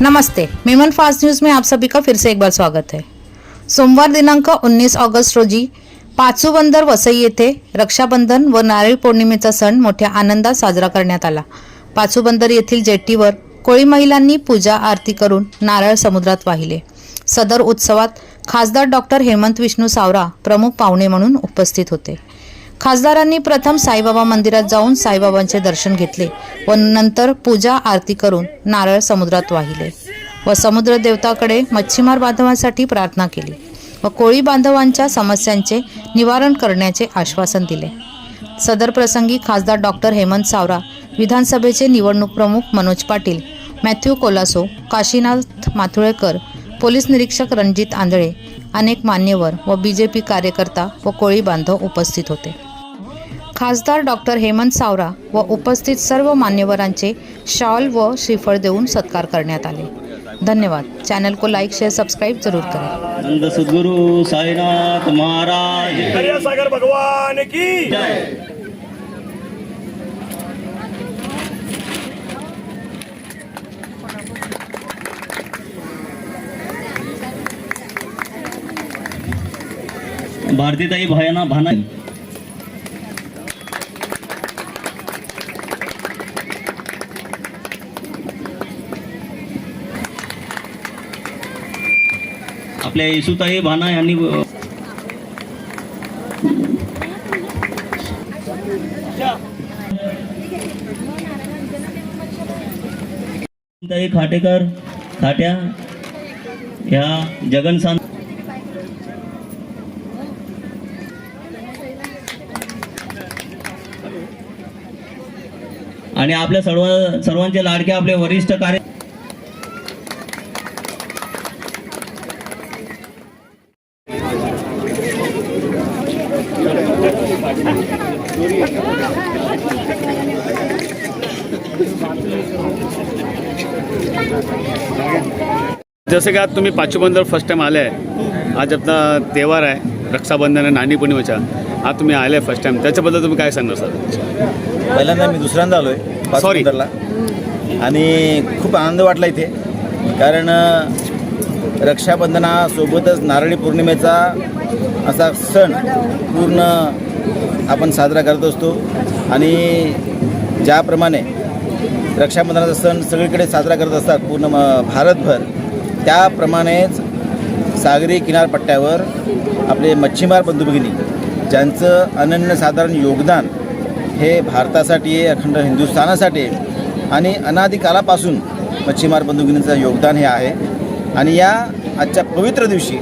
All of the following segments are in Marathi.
नमस्ते मेमन फास्ट न्यूज में आप सभी का फिर से एक बार स्वागत है। सोमवार दिनांक 19 ऑगस्ट रोजी पाचूबंदर वसई येथे रक्षाबंधन व नारळी पौर्णिमेचा सण मोठ्या आनंदात साजरा करण्यात आला. पाचूबंदर येथील जेट्टीवर कोळी महिलांनी पूजा आरती करून नारळ समुद्रात वाहिले. सदर उत्सवात खासदार डॉक्टर हेमंत विष्णू सावरा प्रमुख पाहुणे म्हणून उपस्थित होते. खासदारांनी प्रथम साईबाबा मंदिरात जाऊन साईबाबांचे दर्शन घेतले व नंतर पूजा आरती करून नारळ समुद्रात वाहिले व समुद्र देवताकडे मच्छीमार बांधवांसाठी प्रार्थना केली व कोळी बांधवांच्या समस्यांचे निवारण करण्याचे आश्वासन दिले. सदर प्रसंगी खासदार डॉक्टर हेमंत सावरा विधानसभेचे निवडणूक प्रमुख मनोज पाटील मॅथ्यू कोलासो काशीनाथ माथुळेकर पोलीस निरीक्षक रणजित आंधळे अनेक मान्यवर व बी जे पी कार्यकर्ता व कोळी बांधव उपस्थित होते. खासदार डॉक्टर हेमंत सावरा व उपस्थित सर्व मान्यवरांचे शॉल व श्रीफळ देऊन सत्कार करण्यात आले. धन्यवाद. चॅनल को लाईक शेअर सबस्क्राईब जरूर करें. नंद सद्गुरु साईनाथ महाराज. सागर भगवान की जय. भारतीताई भयाना भाना आपल्या येसुताई भाना यांनी ताई खाटेकर खाट्या ह्या जगनसान आणि आपल्या सर्व सर्वांचे लाडके आपले वरिष्ठ कार्य जसं की आज तुम्ही पाचूबंदर फर्स्ट टाइम आले आहे. आज आपला तेव्हार आहे रक्षाबंधन आहे नाणी पौर्णिमेचा. आज तुम्ही आले फर्स्ट टाइम त्याच्याबद्दल तुम्ही काय सांगणार सर पहिल्यांदा मी दुसऱ्यांदा आलो आहे पाचपंदरला आणि खूप आनंद वाटला इथे कारण रक्षाबंधनासोबतच नारळी पौर्णिमेचा असा सण पूर्ण आपण साजरा करत असतो. आणि ज्याप्रमाणे रक्षाबंधनाचा सण सगळीकडे साजरा करत असतात. पूर्ण म भारतभर. त्याप्रमाणेच सागरी किनारपट्ट्यावर आपले मच्छीमार बंधू भगिनी ज्यांचं अनन्यसाधारण योगदान हे भारतासाठी अखंड हिंदुस्थानासाठी आणि अनादिकालापासून मच्छीमार बंधुगिनीचं योगदान हे आहे. आणि या आजच्या पवित्र दिवशी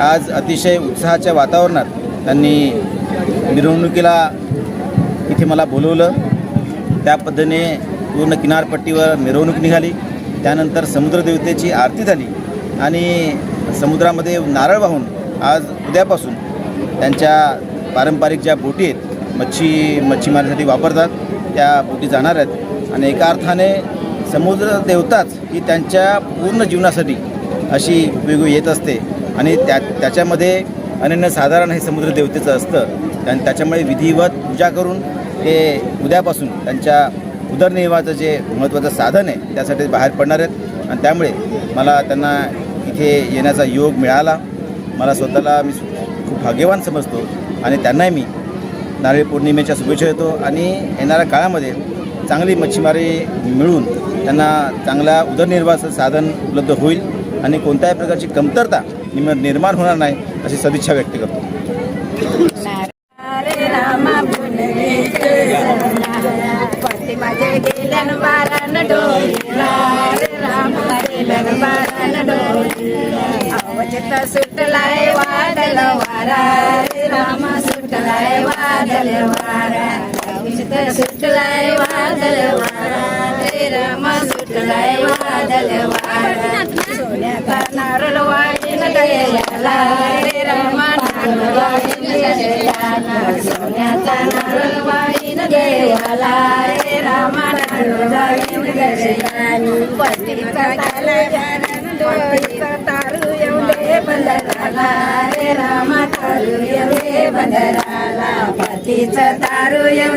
आज अतिशय उत्साहाच्या वातावरणात त्यांनी मिरवणुकीला इथे मला बोलवलं. त्या पद्धतीने पूर्ण किनारपट्टीवर मिरवणूक निघाली. त्यानंतर समुद्रदेवतेची आरती झाली आणि समुद्रामध्ये नारळ वाहून आज उद्यापासून त्यांच्या पारंपरिक ज्या बोटी आहेत मच्छी मच्छीमारीसाठी वापरतात त्या बोटी जाणार आहेत. आणि एका अर्थाने समुद्र देवताच ही त्यांच्या पूर्ण जीवनासाठी अशी उपयोगी येत असते. आणि त्या त्याच्यामध्ये अनन्यसाधारण हे समुद्र देवतेचं असतं. आणि त्याच्यामुळे विधिवत पूजा करून ते उद्यापासून त्यांच्या उदरनिर्वाहाचं जे महत्त्वाचं साधन आहे त्यासाठी बाहेर पडणार आहेत. आणि त्यामुळे मला त्यांना इथे येण्याचा योग मिळाला. मला स्वतःला मी खूप भाग्यवान समजतो आणि त्यांनाही मी नारळी पौर्णिमेच्या शुभेच्छा देतो. आणि येणाऱ्या काळामध्ये चांगली मच्छीमारी मिळून त्यांना चांगला उदरनिर्वाहाचं साधन उपलब्ध होईल आणि कोणत्याही प्रकारची कमतरता निम- निर्माण होणार नाही अशी सदिच्छा व्यक्त करतो. हरे रामा पुनवेचे पती माझे गेलन बारान डोलीला रे रामा गेलन बारान डोलीला अवचित सुटलाय वादल वारा रे रामा सुटलाय वादल वारा अवचित सुटलाय वादल वारा रे रामा सुटलाय वादल वारा सोन्याचा नारळ वाढीन गयाला रे रामा नारळ वाढीन गयाला सोन्याचा नारळ वाढीन गयाला रे रामा नारळ वाढीन गयाला पतीचा काला जाणन डोळीचा तारू एवढे बंद झाला रे रामा तारू तारू येऊ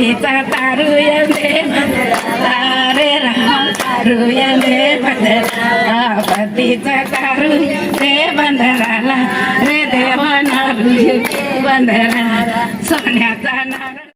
पाठीचा तारू दे बंदराला रे राम तारू दे बंदराला पाठीचा तारू दे बंदराला रे देवा नारू बंदराला सोन्याचा नारळ